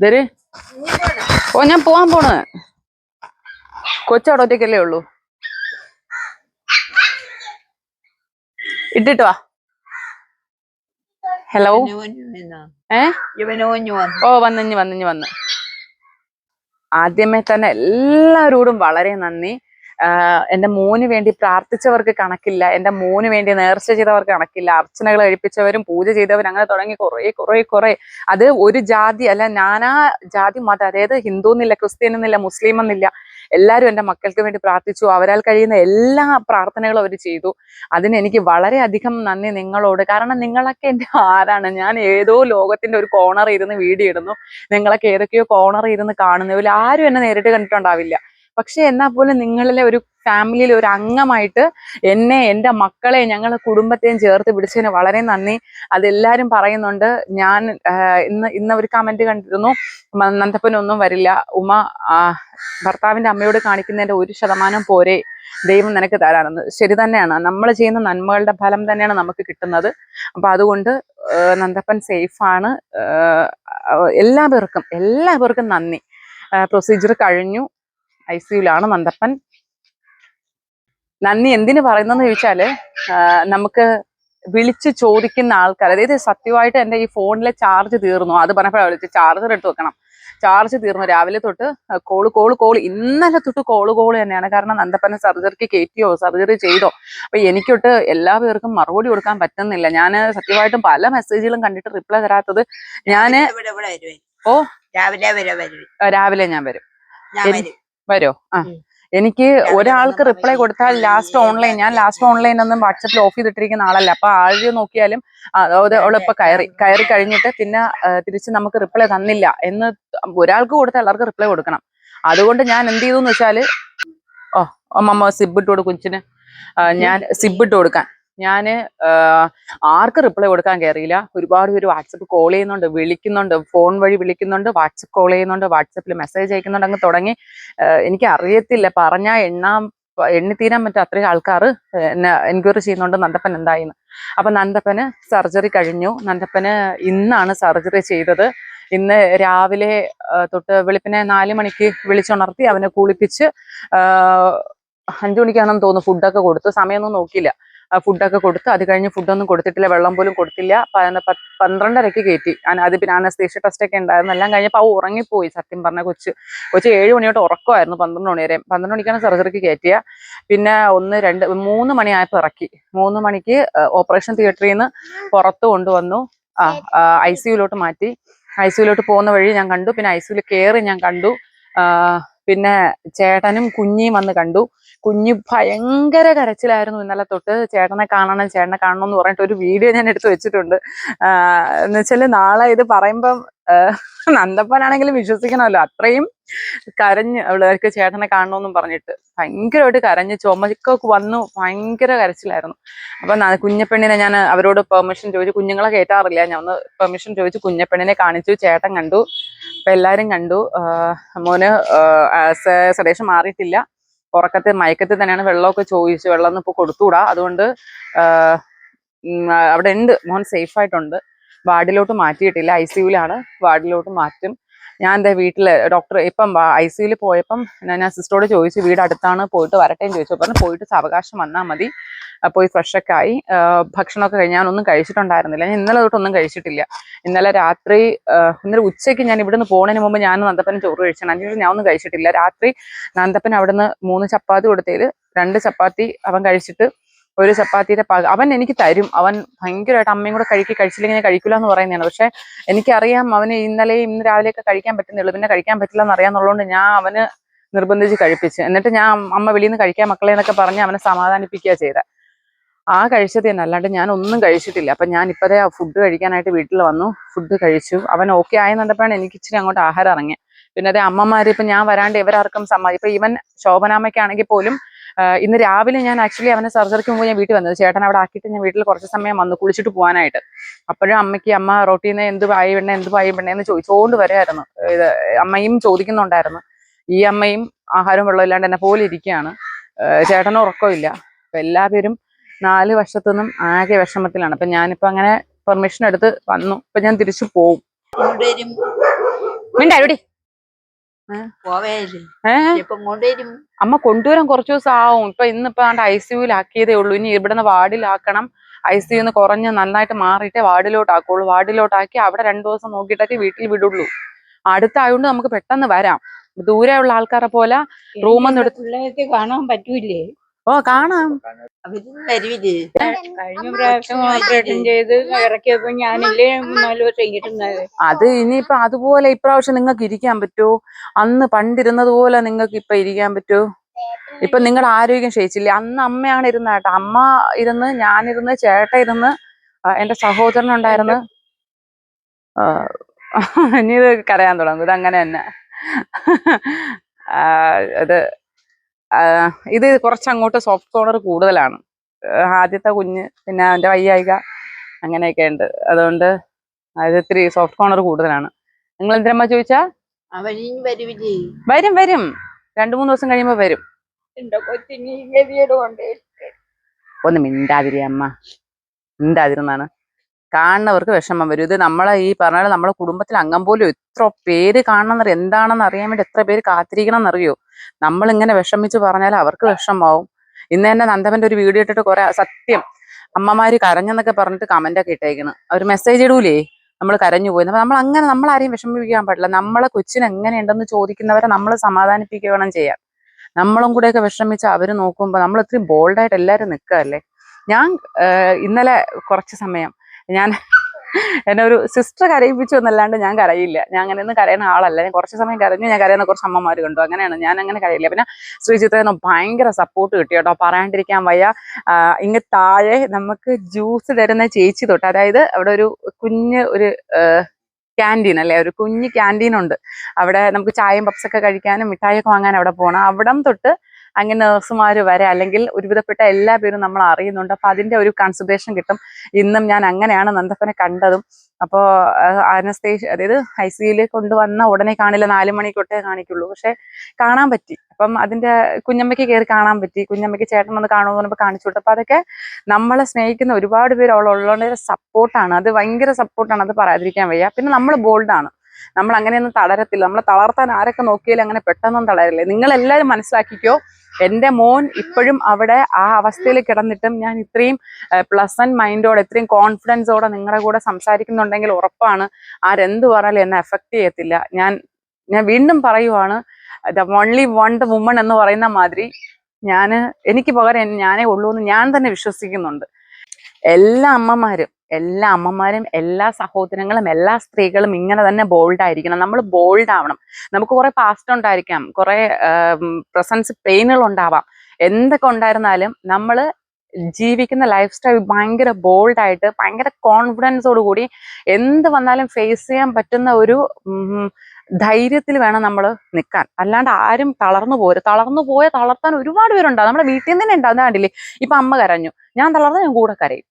ഇതൊരു? ഓ ഞാൻ പോവാൻ പോണ് കൊച്ചവിടെ ഒറ്റയ്ക്കല്ലേ ഉള്ളൂ. ഇട്ടിട്ട് വാ. ഹലോ ഏ? ഓ വന്നു വന്നിഞ്ഞ് വന്നിഞ്ഞ് വന്ന്. ആദ്യമേ തന്നെ എല്ലാവരോടും വളരെ നന്ദി. എന്റെ മോന് വേണ്ടി പ്രാർത്ഥിച്ചവർക്ക് കണക്കില്ല എന്റെ മോന് വേണ്ടി നേർച്ച ചെയ്തവർക്ക് കണക്കില്ല അർച്ചനകൾ കഴിപ്പിച്ചവരും പൂജ ചെയ്തവരും അങ്ങനെ തുടങ്ങി കുറെ കുറെ കുറെ. അത് ഒരു ജാതി അല്ല നാനാ ജാതി മതം അതായത് ഹിന്ദു എന്നില്ല ക്രിസ്ത്യൻ എന്നില്ല മുസ്ലിം എന്നില്ല എല്ലാവരും എന്റെ മക്കൾക്ക് വേണ്ടി പ്രാർത്ഥിച്ചു അവരാൽ കഴിയുന്ന എല്ലാ പ്രാർത്ഥനകളും അവർ ചെയ്തു. അതിന് എനിക്ക് വളരെയധികം നന്ദി നിങ്ങളോട്. കാരണം നിങ്ങളൊക്കെ എന്റെ ആരാണ്? ഞാൻ ഏതോ ലോകത്തിന്റെ ഒരു കോണർ ഇരുന്ന് വീഡിയോ ഇടുന്നു. നിങ്ങളൊക്കെ ഏതൊക്കെയോ കോണർ ഇരുന്ന് കാണുന്നവരിൽ ആരും എന്നെ നേരിട്ട് കണ്ടിട്ടുണ്ടാവില്ല. പക്ഷെ എന്നാൽ പോലും നിങ്ങളിലെ ഒരു ഫാമിലിയിലെ ഒരു അംഗമായിട്ട് എന്നെ എന്റെ മക്കളെ ഞങ്ങളെ കുടുംബത്തെയും ചേർത്ത് പിടിച്ചതിന് വളരെ നന്ദി. അതെല്ലാവരും പറയുന്നുണ്ട്. ഞാൻ ഇന്ന് ഇന്ന് ഒരു കമന്റ് കണ്ടിരുന്നു. നന്ദപ്പനൊന്നും വരില്ല. ഉമ ഭർത്താവിന്റെ അമ്മയോട് കാണിക്കുന്നതിന്റെ ഒരു ശതമാനം പോരെ. ദൈവം നിനക്ക് തരാനെന്ന് ശരി തന്നെയാണ്. നമ്മൾ ചെയ്യുന്ന നന്മകളുടെ ഫലം തന്നെയാണ് നമുക്ക് കിട്ടുന്നത്. അപ്പം അതുകൊണ്ട് നന്ദപ്പൻ സേഫാണ് എല്ലാ എല്ലാവർക്കും എല്ലാ പേർക്കും നന്ദി പ്രൊസീജിയർ കഴിഞ്ഞു. ഐ സിയുലാണ് നന്ദപ്പൻ. നന്ദി എന്തിനു പറയുന്നെന്ന് ചോദിച്ചാൽ നമുക്ക് വിളിച്ച് ചോദിക്കുന്ന ആൾക്കാർ അതായത് സത്യമായിട്ട് എന്റെ ഈ ഫോണിലെ ചാർജ് തീർന്നു. അത് പറഞ്ഞപ്പോഴാണ് വിളിച്ച് ചാർജർ എടുത്ത് വെക്കണം. ചാർജ് തീർന്നു. രാവിലെ തൊട്ട് കോൾ കോൾ കോൾ. ഇന്നലെ തൊട്ട് കോൾ കോൾ തന്നെയാണ്. കാരണം നന്ദപ്പനെ സർജറിക്ക് കയറ്റിയോ സർജറി ചെയ്തോ അപ്പൊ എനിക്കൊട്ട് എല്ലാ പേർക്കും മറുപടി കൊടുക്കാൻ പറ്റുന്നില്ല. ഞാൻ സത്യമായിട്ടും പല മെസ്സേജുകളും കണ്ടിട്ട് റിപ്ലൈ തരാത്തത് വരുവേ. ഓ. രാവിലെ രാവിലെ ഞാൻ വരും. ഞാൻ വരും ആ. എനിക്ക് ഒരാൾക്ക് റിപ്ലൈ കൊടുത്താൽ ലാസ്റ്റ് ഓൺലൈൻ ഞാൻ ലാസ്റ്റ് ഓൺലൈൻ ഒന്നും വാട്സപ്പിൽ ഓഫ് ചെയ്തിട്ടിരിക്കുന്ന ആളല്ല. അപ്പൊ ആര് നോക്കിയാലും അതായത് അവളിപ്പോ കയറി കയറി കഴിഞ്ഞിട്ട് പിന്നെ തിരിച്ച് നമുക്ക് റിപ്ലൈ തന്നില്ല എന്ന് ഒരാൾക്ക് കൊടുത്താൽ എല്ലാവർക്കും റിപ്ലൈ കൊടുക്കണം. അതുകൊണ്ട് ഞാൻ എന്ത് ചെയ്തു എന്ന് വെച്ചാൽ ഓ അമ്മമ്മ സിബ് ഇട്ട് കൊടുക്കും കുഞ്ചിന് ഞാൻ സിബ് ഇട്ട് കൊടുക്കാൻ. ആ, ആർക്ക് റിപ്ലൈ കൊടുക്കാൻ കയറിയില്ല ഒരുപാട് പേര് വാട്സപ്പ് കോൾ ചെയ്യുന്നുണ്ട് വിളിക്കുന്നുണ്ട് ഫോൺ വഴി വിളിക്കുന്നുണ്ട് വാട്സപ്പ് കോൾ ചെയ്യുന്നുണ്ട് വാട്സപ്പിൽ മെസ്സേജ് അയക്കുന്നുണ്ട് അങ്ങ് തുടങ്ങി. എനിക്ക് അറിയത്തില്ല. പറഞ്ഞാൽ എണ്ണാൻ എണ്ണിത്തീരാൻ പറ്റും അത്രയും ആൾക്കാർ എന്നെ എൻക്വയറി ചെയ്യുന്നുണ്ട്. നന്ദപ്പൻ എന്തായിന്ന്. അപ്പൊ നന്ദപ്പന് സർജറി കഴിഞ്ഞു. നന്ദപ്പന് ഇന്നാണ് സർജറി ചെയ്തത്. ഇന്ന് രാവിലെ തൊട്ട് വെളുപ്പിനെ നാല് മണിക്ക് വിളിച്ചുണർത്തി അവനെ കുളിപ്പിച്ച് അഞ്ചു മണിക്കാണെന്ന് തോന്നുന്നു ഫുഡൊക്കെ കൊടുത്തു. സമയമൊന്നും നോക്കിയില്ല. ഫുഡൊക്കെ കൊടുത്തു അത് കഴിഞ്ഞ് ഫുഡൊന്നും കൊടുത്തിട്ടില്ല വെള്ളം പോലും കൊടുത്തില്ല. പന്ത്രണ്ടരക്ക് കയറ്റി അത് പിന്നെ അനസ്തേഷ്യ ടെസ്റ്റ് ഒക്കെ ഉണ്ടായിരുന്നു. എല്ലാം കഴിഞ്ഞപ്പോൾ ആ ഉറങ്ങിപ്പോയി സത്യം പറഞ്ഞ കൊച്ച്. കൊച്ച് ഏഴ് മണിയോട്ട് ഉറക്കമായിരുന്നു പന്ത്രണ്ട് മണി വരെ. പന്ത്രണ്ട് മണിക്കാണ് സർജറിക്ക് കയറ്റിയ പിന്നെ ഒന്ന് രണ്ട് മൂന്ന് മണിയായപ്പോൾ ഇറക്കി. മൂന്ന് മണിക്ക് ഓപ്പറേഷൻ തിയേറ്ററിൽ നിന്ന് പുറത്ത് കൊണ്ടുവന്നു. ഐ സിയുലോട്ട് മാറ്റി. ഐ സിയുലോട്ട് പോകുന്ന വഴി ഞാൻ കണ്ടു. പിന്നെ ഐ സിയുൽ കയറി ഞാൻ കണ്ടു. പിന്നെ ചേട്ടനും കുഞ്ഞിയും വന്ന് കണ്ടു. കുഞ്ഞ് ഭയങ്കര കരച്ചിലായിരുന്നു ഇന്നലെ തൊട്ട്. ചേട്ടനെ കാണണം ചേട്ടനെ കാണണം എന്ന് പറഞ്ഞിട്ട് ഒരു വീഡിയോ ഞാൻ എടുത്തു വെച്ചിട്ടുണ്ട്. എന്ന് വെച്ചാൽ നാളെ ഇത് പറയുമ്പം നന്ദപ്പനാണെങ്കിലും വിശ്വസിക്കണമല്ലോ. അത്രയും കരഞ്ഞ് അവൾക്ക് ചേട്ടനെ കാണണമെന്നും പറഞ്ഞിട്ട് ഭയങ്കരമായിട്ട് കരഞ്ഞ് ചുമക്കൊക്കെ വന്നു ഭയങ്കര കരച്ചിലായിരുന്നു. അപ്പൊ കുഞ്ഞപ്പെണ്ണിനെ ഞാൻ അവരോട് പെർമിഷൻ ചോദിച്ചു കുഞ്ഞുങ്ങളെ കയറ്റാറില്ല ഞാൻ ഒന്ന് പെർമിഷൻ ചോദിച്ചു കുഞ്ഞപ്പെണ്ണിനെ കാണിച്ചു. ചേട്ടൻ കണ്ടു. അപ്പൊ എല്ലാരും കണ്ടു. മോന് സദേശം മാറിയിട്ടില്ല. ഉറക്കത്തിൽ മയക്കത്തിൽ തന്നെയാണ് വെള്ളമൊക്കെ ചോദിച്ചു വെള്ളം ഒന്നും ഇപ്പൊ കൊടുത്തുകൂടാ അതുകൊണ്ട് അവിടെ ഉണ്ട്. മോൻ സേഫ് ആയിട്ടുണ്ട്. വാർഡിലോട്ട് മാറ്റിയിട്ടില്ല. ഐ സിയുലാണ് വാർഡിലോട്ട് മാറ്റും. ഞാൻ എന്താ വീട്ടിൽ ഡോക്ടർ ഇപ്പം ഐ സിയിൽ പോയപ്പം ഞാൻ സിസ്റ്ററോട് ചോദിച്ചു വീട് അടുത്താണ് പോയിട്ട് വരട്ടെ എന്ന് ചോദിച്ചു. പറഞ്ഞു പോയിട്ട് സാവകാശം വന്നാൽ മതി. പോയി ഫ്രഷൊക്കെ ആയി. ഭക്ഷണമൊക്കെ കഴിഞ്ഞ് ഞാനൊന്നും കഴിച്ചിട്ടുണ്ടായിരുന്നില്ല. ഞാൻ ഇന്നലെ തൊട്ടൊന്നും കഴിച്ചിട്ടില്ല. ഇന്നലെ രാത്രി ഇന്നലെ ഉച്ചയ്ക്ക് ഞാൻ ഇവിടുന്ന് പോകുന്നതിന് മുമ്പ് ഞാൻ നന്ദപ്പൻ ചോറ് കഴിച്ചാണ്. അതിന് ഞാൻ ഒന്നും കഴിച്ചിട്ടില്ല. രാത്രി നന്ദപ്പൻ അവിടുന്ന് മൂന്ന് ചപ്പാത്തി കൊടുത്തതിൽ രണ്ട് ചപ്പാത്തി അവൻ കഴിച്ചിട്ട് ഒരു ചപ്പാത്തിയുടെ പാകം അവൻ എനിക്ക് തരും. അവൻ ഭയങ്കരമായിട്ട് അമ്മയും കൂടെ കഴിക്കി കഴിച്ചില്ലെങ്കിൽ ഞാൻ കഴിക്കില്ല എന്ന് പറയുന്നതാണ്. പക്ഷെ എനിക്കറിയാം അവന് ഇന്നലെ ഇന്ന് രാവിലെയൊക്കെ കഴിക്കാൻ പറ്റുന്നുള്ളൂ പിന്നെ കഴിക്കാൻ പറ്റില്ല എന്ന് അറിയാന്നുള്ളതുകൊണ്ട് ഞാൻ അവന് നിർബന്ധിച്ച് കഴിപ്പിച്ച്. എന്നിട്ട് ഞാൻ അമ്മ വെളിയിൽ നിന്ന് കഴിക്കാൻ മക്കളെ എന്നൊക്കെ പറഞ്ഞ് അവനെ സമാധാനിപ്പിക്കുക ചെയ്ത. ആ കഴിച്ചത് തന്നെ. അല്ലാണ്ട് ഞാൻ ഒന്നും കഴിച്ചിട്ടില്ല. അപ്പൊ ഞാൻ ഇപ്പതേ ഫുഡ് കഴിക്കാനായിട്ട് വീട്ടിൽ വന്നു. ഫുഡ് കഴിച്ചു. അവൻ ഓക്കെ ആയെന്നുണ്ടപ്പോഴാണ് എനിക്ക് ഇച്ചിരി അങ്ങോട്ട് ആഹാരം ഇറങ്ങിയത്. പിന്നെ അതേ അമ്മമാർ ഇപ്പൊ ഞാൻ വരാണ്ട് ഇവരാർക്കും സമ്മതി ഇപ്പൊ ഇവൻ ശോഭനാമ്മയ്ക്കാണെങ്കിൽ പോലും ഇന്ന് രാവിലെ ഞാൻ ആക്ച്വലി അവനെ സർജറിക്ക് മുമ്പ് ഞാൻ വീട്ടിൽ വന്നത്. ചേട്ടൻ അവിടെ ആക്കിയിട്ട് ഞാൻ വീട്ടിൽ കുറച്ച് സമയം വന്നു കുളിച്ചിട്ട് പോകാനായിട്ട്. അപ്പോഴും അമ്മയ്ക്ക് അമ്മ റൊട്ടീന്ന് എന്ത് പായി പെണ്ണെ എന്ത് പായി പെണ്ണെ എന്ന് ചോദിച്ചുകൊണ്ട് വരായിരുന്നു. ഇത് അമ്മയും ചോദിക്കുന്നുണ്ടായിരുന്നു. ഈ അമ്മയും ആഹാരം വെള്ളം ഇല്ലാണ്ട് എന്നെ പോലെ ഇരിക്കുകയാണ്. ചേട്ടന് ഉറക്കമില്ല. അപ്പം എല്ലാവരും നാല് വർഷത്തു നിന്നും ആകെ വിഷമത്തിലാണ്. അപ്പം ഞാനിപ്പോൾ അങ്ങനെ പെർമിഷൻ എടുത്ത് വന്നു. അപ്പം ഞാൻ തിരിച്ചു പോവും. മിണ്ടാടി അമ്മ കൊണ്ടുവരാൻ കുറച്ചു ദിവസം ആവും ഇപ്പൊ ഇന്നിപ്പോ ആണ്ട് ഐ സിയുലാക്കിയതേ ഉള്ളൂ. ഇനി ഇവിടുന്ന് വാർഡിലാക്കണം. ഐ സിയുന്ന് കുറഞ്ഞ് നന്നായിട്ട് മാറിയിട്ടേ വാർഡിലോട്ടാക്കുള്ളൂ. വാർഡിലോട്ടാക്കി അവിടെ രണ്ടു ദിവസം നോക്കിയിട്ടൊക്കെ വീട്ടിൽ വിടുള്ളൂ. അടുത്തായോണ്ട് നമുക്ക് പെട്ടെന്ന് വരാം. ദൂരെയുള്ള ആൾക്കാരെ പോലെ റൂമൊന്നും എടുത്ത് കാണാൻ പറ്റൂലേ ഓ കാണാം. കഴിഞ്ഞ പ്രാവശ്യം ഓപ്പറേഷൻ ചെയ്ത് ഇറക്കിയപ്പോ ഞാനില്ലേ മൂന്നാൽ ദിവസം ഇരുന്നത് അത് ഇനിയിപ്പൊ അതുപോലെ ഇപ്രാവശ്യം നിങ്ങൾക്ക് ഇരിക്കാൻ പറ്റുമോ അന്ന് പണ്ടിരുന്നത് പോലെ നിങ്ങൾക്ക് ഇപ്പൊ ഇരിക്കാൻ പറ്റുമോ ഇപ്പൊ നിങ്ങളുടെ ആരോഗ്യം ക്ഷയിച്ചില്ലേ? അന്ന് അമ്മയാണ് ഇരുന്ന കേട്ടോ. അമ്മ ഇരുന്ന് ഞാനിരുന്ന് ചേട്ട ഇരുന്ന് എന്റെ സഹോദരൻ ഉണ്ടായിരുന്നു. ഇനി ഇത് കരയാൻ തുടങ്ങും. ഇത് അങ്ങനെ തന്നെ. ആ, ഇത് കുറച്ച് അങ്ങോട്ട് കുറച്ചങ്ങോട്ട് സോഫ്റ്റ് കോർണർ കൂടുതലാണ്. ആദ്യത്തെ കുഞ്ഞ് പിന്നെ അവന്റെ വയ്യായിക അങ്ങനെയൊക്കെ ഉണ്ട്. അതുകൊണ്ട് അത് ഇത്തിരി സോഫ്റ്റ് കോർണർ കൂടുതലാണ്. നിങ്ങൾ എന്തിനമ്മ ചോദിച്ചാ വരും വരും രണ്ടു മൂന്ന് ദിവസം കഴിയുമ്പോ വരും. ഒന്ന് മിണ്ടാതിരി അമ്മ. മിണ്ടാതിരുന്നാണ്. കാണുന്നവർക്ക് വിഷമം വരും. ഇത് നമ്മളെ ഈ പറഞ്ഞാൽ നമ്മളെ കുടുംബത്തിൽ അംഗം പോലും എത്ര പേര് കാണണമെന്നറിയോ? എന്താണെന്ന് അറിയാൻ വേണ്ടി എത്ര പേര് കാത്തിരിക്കണം എന്നറിയോ നമ്മൾ ഇങ്ങനെ വിഷമിച്ച് പറഞ്ഞാൽ അവർക്ക് വിഷമാവും ഇന്ന് തന്നെ നന്ദവന്റെ ഒരു വീഡിയോ ഇട്ടിട്ട് കുറെ സത്യം അമ്മമാര് കരഞ്ഞെന്നൊക്കെ പറഞ്ഞിട്ട് കമന്റൊക്കെ ഇട്ടേക്കണ്. അവർ മെസ്സേജ് ഇടൂലേ? നമ്മൾ കരഞ്ഞു പോയി. നമ്മൾ അങ്ങനെ നമ്മൾ ആരെയും വിഷമിപ്പിക്കാൻ പാടില്ല. നമ്മളെ കൊച്ചിന് എങ്ങനെയുണ്ടെന്ന് ചോദിക്കുന്നവരെ നമ്മൾ സമാധാനിപ്പിക്കുക വേണം നമ്മളും കൂടെയൊക്കെ വിഷമിച്ച് അവർ നോക്കുമ്പോൾ നമ്മൾ ഇത്രയും ബോൾഡായിട്ട് എല്ലാവരും നിൽക്കുകയല്ലേ ഞാൻ ഇന്നലെ കുറച്ച് സമയം ഞാൻ എന്നെ ഒരു സിസ്റ്റർ കരയിപ്പിച്ചു എന്നല്ലാണ്ട് ഞാൻ കരയില്ല. ഞാൻ അങ്ങനെ ഒന്നും കരയുന്ന ആളല്ല. ഞാൻ കുറച്ച് സമയം കരഞ്ഞു. ഞാൻ കരയുന്ന കുറച്ച് അമ്മമാർ കണ്ടു. അങ്ങനെയാണ്. ഞാൻ അങ്ങനെ കരയില്ല. പിന്നെ ശ്രീചിത്രന്ന് ഭയങ്കര സപ്പോർട്ട് കിട്ടി കേട്ടോ. പറയാണ്ടിരിക്കാൻ വയ്യ. ഇങ്ങ് താഴെ നമുക്ക് ജ്യൂസ് തരുന്ന ചേച്ചി തൊട്ട് അതായത് അവിടെ ഒരു കുഞ്ഞ് ഒരു ക്യാന്റീൻ അല്ലേ? ഒരു കുഞ്ഞ് ക്യാന്റീൻ ഉണ്ട്. അവിടെ നമുക്ക് ചായയും പപ്സൊക്കെ കഴിക്കാനും മിഠായിയൊക്കെ വാങ്ങാൻ അവിടെ പോകണം അവിടം തൊട്ട് അങ്ങനെ നഴ്സുമാർ വരെ അല്ലെങ്കിൽ ഒരുവിധപ്പെട്ട എല്ലാ പേരും നമ്മൾ അറിയുന്നുണ്ട്. അപ്പൊ അതിന്റെ ഒരു കൺസിഡറേഷൻ കിട്ടും. ഇന്നും ഞാൻ അങ്ങനെയാണ് നന്ദപ്പനെ കണ്ടതും. അപ്പോ അനസ്തേഷ്യ അതായത് ഐ സിയിൽ കൊണ്ടുവന്ന ഉടനെ കാണില്ല. നാല് മണിക്കൊട്ടേ കാണിക്കുള്ളൂ. പക്ഷെ കാണാൻ പറ്റി. അപ്പം അതിന്റെ കുഞ്ഞമ്മയ്ക്ക് കയറി കാണാൻ പറ്റി. കുഞ്ഞമ്മയ്ക്ക് ചേട്ടൻ വന്ന് കാണുമെന്ന് പറഞ്ഞപ്പോൾ കാണിച്ചു അപ്പൊ അതൊക്കെ നമ്മളെ സ്നേഹിക്കുന്ന ഒരുപാട് പേര് അവൾ ഉള്ളതുകൊണ്ട് സപ്പോർട്ടാണ് അത് ഭയങ്കര സപ്പോർട്ടാണ് അത് പറയാതിരിക്കാൻ വയ്യ. പിന്നെ നമ്മൾ ബോൾഡാണ് നമ്മൾ അങ്ങനെയൊന്നും തളരത്തില്ല. നമ്മളെ തളർത്താൻ ആരൊക്കെ നോക്കിയാലും അങ്ങനെ പെട്ടെന്നൊന്നും തളരില്ലേ നിങ്ങൾ എല്ലാവരും മനസ്സിലാക്കിക്കോ. എന്റെ മോൻ ഇപ്പോഴും അവിടെ ആ അവസ്ഥയിൽ കിടന്നിട്ടും ഞാൻ ഇത്രയും പ്ലസന്റ് മൈൻഡോടെ ഇത്രയും കോൺഫിഡൻസോടെ നിങ്ങളുടെ കൂടെ സംസാരിക്കുന്നുണ്ടെങ്കിൽ ഉറപ്പാണ് ആരെന്ത് പറഞ്ഞാലും എന്നെ എഫക്ട് ചെയ്യത്തില്ല. ഞാൻ ഞാൻ വീണ്ടും പറയുവാണ് the only one the woman എന്ന് പറയുന്ന മാതിരി ഞാൻ എനിക്ക് പകരം ഞാനേ ഉള്ളൂ എന്ന് ഞാൻ തന്നെ വിശ്വസിക്കുന്നുണ്ട്. എല്ലാ അമ്മമാരും എല്ലാ അമ്മമാരും എല്ലാ സഹോദരങ്ങളും എല്ലാ സ്ത്രീകളും ഇങ്ങനെ തന്നെ ബോൾഡ് ആയിരിക്കണം. നമ്മൾ ബോൾഡ് ആവണം. നമുക്ക് കുറെ പാസ്റ്റ് ഉണ്ടായിരിക്കാം. കുറെ പ്രസൻസ് പെയിനുകൾ ഉണ്ടാവാം. എന്തൊക്കെ ഉണ്ടായിരുന്നാലും നമ്മൾ ജീവിക്കുന്ന ലൈഫ് സ്റ്റൈൽ ഭയങ്കര ബോൾഡായിട്ട് ഭയങ്കര കോൺഫിഡൻസോട് കൂടി എന്ത് വന്നാലും ഫേസ് ചെയ്യാൻ പറ്റുന്ന ഒരു ധൈര്യത്തിൽ വേണം നമ്മൾ നിൽക്കാൻ. അല്ലാണ്ട് ആരും തളർന്നു പോരും തളർന്നു പോയ തളർത്താൻ ഒരുപാട് പേരുണ്ടാവും നമ്മുടെ വീട്ടിൽ നിന്ന് തന്നെ ഉണ്ടാവുന്ന കണ്ടില്ലേ? ഇപ്പൊ അമ്മ കരഞ്ഞു. ഞാൻ തളർന്നു ഞാൻ കൂടെ കരയും.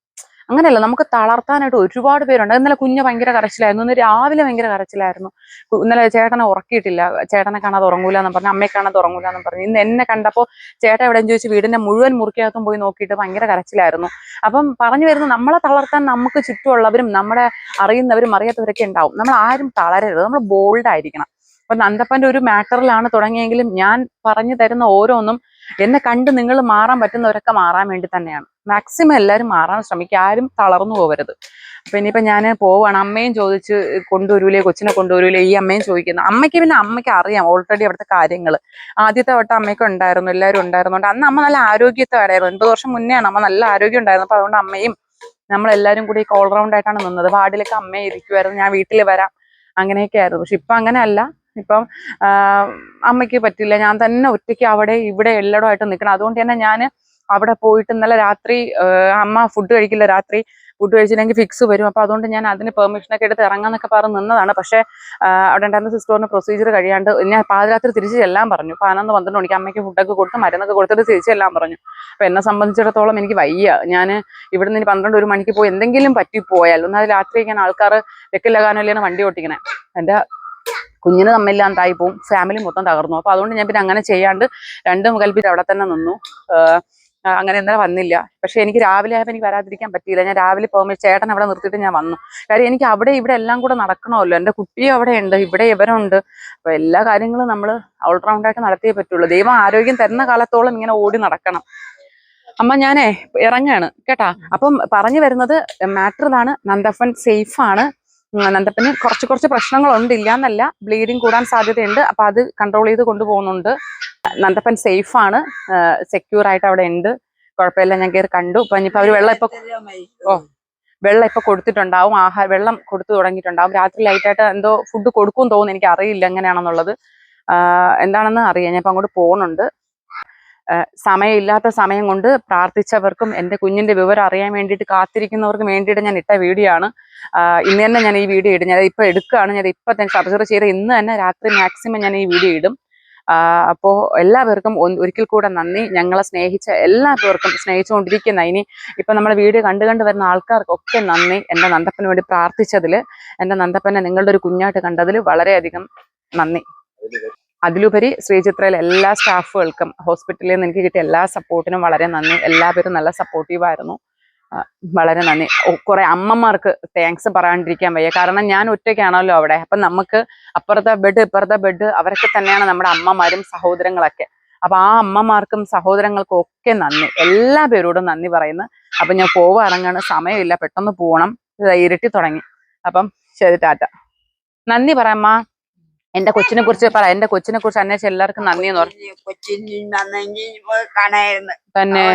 അങ്ങനെയല്ല നമുക്ക് തളർത്താനായിട്ട് ഒരുപാട് പേരുണ്ട്. ഇന്നലെ കുഞ്ഞ് ഭയങ്കര കരച്ചിലായിരുന്നു. ഇന്ന് രാവിലെ ഭയങ്കര കരച്ചിലായിരുന്നു. ഇന്നലെ ചേട്ടനെ ഉറക്കിയിട്ടില്ല. ചേട്ടനെ കാണാതെ ഉറങ്ങൂല എന്ന് പറഞ്ഞു അമ്മയെ കാണാതെ ഉറങ്ങൂല എന്ന് പറഞ്ഞു. ഇന്ന് എന്നെ കണ്ടപ്പോൾ ചേട്ടൻ എവിടെയും ചോദിച്ചു വീടിന്റെ മുഴുവൻ മുറിക്കകത്തും പോയി നോക്കിയിട്ട് ഭയങ്കര കരച്ചിലായിരുന്നു. അപ്പം പറഞ്ഞു വരുന്നത് നമ്മളെ തളർത്താൻ നമുക്ക് ചുറ്റുമുള്ളവരും നമ്മളെ അറിയുന്നവരും അറിയാത്തവരൊക്കെ ഉണ്ടാവും. നമ്മൾ ആരും തളരരുത്. നമ്മൾ ബോൾഡ് ആയിരിക്കണം. അപ്പൊ നന്ദപ്പന്റെ ഒരു മാറ്ററിലാണ് തുടങ്ങിയെങ്കിലും ഞാൻ പറഞ്ഞു തരുന്ന ഓരോന്നും എന്നെ കണ്ട് നിങ്ങൾ മാറാൻ പറ്റുന്നവരൊക്കെ മാറാൻ വേണ്ടി തന്നെയാണ്. മാക്സിമം എല്ലാവരും മാറാൻ ശ്രമിക്കുക ആരും തളർന്നു പോകരുത്. അപ്പൊ ഇനിയിപ്പോ ഞാൻ പോവാണ്. അമ്മയും ചോദിച്ച് കൊണ്ടുവരൂലേ? കൊച്ചിനെ കൊണ്ടുവരൂലേ? ഈ അമ്മയും ചോദിക്കുന്നു. അമ്മയ്ക്ക് പിന്നെ അമ്മയ്ക്ക് അറിയാം ഓൾറെഡി അവിടുത്തെ കാര്യങ്ങൾ ആദ്യത്തെ വട്ടം അമ്മയ്ക്ക് ഉണ്ടായിരുന്നു. എല്ലാവരും ഉണ്ടായിരുന്നുണ്ട് അന്ന് അമ്മ നല്ല ആരോഗ്യത്തോടായിരുന്നു എൺപത് വർഷം മുന്നെയാണ് അമ്മ നല്ല ആരോഗ്യം ഉണ്ടായിരുന്നു അപ്പൊ അതുകൊണ്ട് അമ്മയും നമ്മളെല്ലാവരും കൂടി റൗണ്ട് ആയിട്ടാണ് നിന്നത്. വാർഡിലൊക്കെ അമ്മയെ ഇരിക്കുമായിരുന്നു ഞാൻ വീട്ടിൽ വരാം. അങ്ങനെയൊക്കെ ആയിരുന്നു. പക്ഷെ ഇപ്പൊ അങ്ങനെയല്ല. ഇപ്പം അമ്മയ്ക്ക് പറ്റില്ല. ഞാൻ തന്നെ ഒറ്റയ്ക്ക് അവിടെ ഇവിടെ എല്ലായിടമായിട്ട് നിൽക്കണം. അതുകൊണ്ട് തന്നെ ഞാൻ അവിടെ പോയിട്ട് ഇന്നലെ രാത്രി അമ്മ ഫുഡ് കഴിക്കില്ല രാത്രി ഫുഡ് കഴിച്ചില്ലെങ്കിൽ ഫിക്സ് വരും. അപ്പൊ അതുകൊണ്ട് ഞാൻ അതിന് പെർമിഷൻ ഒക്കെ എടുത്ത് ഇറങ്ങാന്നൊക്കെ പറഞ്ഞ് നിന്നതാണ്. പക്ഷേ അവിടെ ഉണ്ടായിരുന്ന സിസ്റ്ററിന് പ്രൊസീജിയർ കഴിയാണ്ട് ഞാൻ പാതിരാത്രി തിരിച്ചു ചെല്ലാൻ പറഞ്ഞു. പതിനൊന്ന് പന്ത്രണ്ട് മണിക്ക് അമ്മയ്ക്ക് ഫുഡൊക്കെ കൊടുത്ത് മരുന്നൊക്കെ കൊടുത്തിട്ട് തിരിച്ചു ചെല്ലാൻ പറഞ്ഞു. അപ്പൊ എന്നെ സംബന്ധിച്ചിടത്തോളം എനിക്ക് വയ്യ. ഞാൻ ഇവിടെ നിന്ന് പന്ത്രണ്ട് ഒരു മണിക്ക് പോയി എന്തെങ്കിലും പറ്റിപ്പോയാൽ ഒന്നത് രാത്രി ഞാൻ ആൾക്കാർ വെക്കില്ലകാനല്ലാണ് വണ്ടി ഓട്ടിക്കണേ. എന്റെ കുഞ്ഞിന് തമ്മില്ലാണ്ടായി പോവും ഫാമിലി മൊത്തം തകർന്നു. അപ്പൊ അതുകൊണ്ട് ഞാൻ പിന്നെ അങ്ങനെ ചെയ്യാണ്ട് രണ്ടും കൽപ്പിച്ച് അവിടെ തന്നെ നിന്നു. അങ്ങനെ ഇന്നലെ വന്നില്ല. പക്ഷെ എനിക്ക് രാവിലെ ആയപ്പോൾ എനിക്ക് വരാതിരിക്കാൻ പറ്റിയില്ല. ഞാൻ രാവിലെ പോകുമ്പോൾ ചേട്ടൻ അവിടെ നിർത്തിയിട്ട് ഞാൻ വന്നു. കാര്യം എനിക്ക് അവിടെ ഇവിടെ എല്ലാം കൂടെ നടക്കണമല്ലോ. എന്റെ കുട്ടിയും അവിടെ ഉണ്ട് ഇവിടെ ഇവരുണ്ട് അപ്പൊ എല്ലാ കാര്യങ്ങളും നമ്മൾ ഓൾറൗണ്ടായിട്ട് നടത്തിയേ പറ്റുള്ളൂ. ദൈവം ആരോഗ്യം തരുന്ന കാലത്തോളം ഇങ്ങനെ ഓടി നടക്കണം. അമ്മ ഞാനേ ഇറങ്ങാണ്. കേട്ടാ? അപ്പം പറഞ്ഞു വരുന്നത് മാറ്റർ ഇതാണ്. നന്ദഫൻ സേഫ് ആണ്. ഉം, നന്ദപ്പന് കുറച്ച് കുറച്ച് പ്രശ്നങ്ങളുണ്ട് ഇല്ല എന്നല്ല ബ്ലീഡിങ് കൂടാൻ സാധ്യതയുണ്ട് അപ്പൊ അത് കൺട്രോൾ ചെയ്ത് കൊണ്ടുപോകുന്നുണ്ട്. നന്ദപ്പൻ സേഫ് ആണ് സെക്യൂർ ആയിട്ട് അവിടെ ഉണ്ട്. കുഴപ്പമില്ല ഞാൻ കയറി കണ്ടു. ഇപ്പൊ ഇനിയിപ്പോ അവർ വെള്ളം ഇപ്പൊ ഓ. വെള്ളം ഇപ്പൊ കൊടുത്തിട്ടുണ്ടാവും ആഹാരം വെള്ളം കൊടുത്തു തുടങ്ങിയിട്ടുണ്ടാവും. രാത്രി ലൈറ്റായിട്ട് എന്തോ ഫുഡ് കൊടുക്കും തോന്നുന്നു എനിക്ക് അറിയില്ല എങ്ങനെയാണെന്നുള്ളത് എന്താണെന്ന് അറിയാം ഞാൻ ഇപ്പൊ അങ്ങോട്ട് പോകുന്നുണ്ട് സമയമില്ലാത്ത സമയം കൊണ്ട് പ്രാർത്ഥിച്ചവർക്കും എന്റെ കുഞ്ഞിന്റെ വിവരം അറിയാൻ വേണ്ടിയിട്ട് കാത്തിരിക്കുന്നവർക്കും വേണ്ടിയിട്ട് ഞാൻ ഇട്ട വീഡിയോ ആണ്. ഇന്ന് തന്നെ ഞാൻ ഈ വീഡിയോ ഇടും. ഞാൻ ഇപ്പോൾ എടുക്കുകയാണ്. ഞാൻ ഇപ്പം തന്നെ സർജറി ചെയ്ത് ഇന്ന് തന്നെ രാത്രി മാക്സിമം ഞാൻ ഈ വീഡിയോ ഇടും. അപ്പോൾ അപ്പോ എല്ലാവർക്കും ഒരിക്കൽ കൂടെ നന്ദി. ഞങ്ങളെ സ്നേഹിച്ച എല്ലാവർക്കും സ്നേഹിച്ചുകൊണ്ടിരിക്കുന്ന ഇനി ഇപ്പം നമ്മൾ വീഡിയോ കണ്ടു കണ്ടു വരുന്ന ആൾക്കാർക്കൊക്കെ നന്ദി. എന്റെ നന്ദപ്പന് വേണ്ടി പ്രാർത്ഥിച്ചതിൽ എന്റെ നന്ദപ്പനെ നിങ്ങളുടെ ഒരു കുഞ്ഞായിട്ട് കണ്ടതിൽ വളരെയധികം നന്ദി. അതിലുപരി ശ്രീചിത്രയിലെ എല്ലാ സ്റ്റാഫുകൾക്കും ഹോസ്പിറ്റലിൽ നിന്ന് എനിക്ക് കിട്ടിയ എല്ലാ സപ്പോർട്ടിനും വളരെ നന്ദി. എല്ലാവരും നല്ല സപ്പോർട്ടീവായിരുന്നു. വളരെ നന്ദി. കുറെ അമ്മമാർക്ക് താങ്ക്സ് പറയാണ്ടിരിക്കാൻ വയ്യ. കാരണം ഞാൻ ഒറ്റയ്ക്കാണല്ലോ അവിടെ. അപ്പൊ നമുക്ക് അപ്പുറത്തെ ബെഡ് ഇപ്പുറത്തെ ബെഡ് അവരൊക്കെ തന്നെയാണ് നമ്മുടെ അമ്മമാരും സഹോദരങ്ങളൊക്കെ. അപ്പൊ ആ അമ്മമാർക്കും സഹോദരങ്ങൾക്കും ഒക്കെ നന്ദി. എല്ലാ പേരോടും നന്ദി പറയുന്നു. അപ്പൊ ഞാൻ പോവാറങ്ങാണ്. സമയമില്ല. പെട്ടെന്ന് പോകണം ഇരുട്ടി തുടങ്ങി. അപ്പം ശരി ടാറ്റ. നന്ദി പറയമ്മ എന്റെ കൊച്ചിനെ കുറിച്ച് പറ എന്റെ കൊച്ചിനെ കുറിച്ച് അന്വേഷിച്ച എല്ലാവർക്കും നന്ദി എന്ന് പറഞ്ഞു തന്നെ.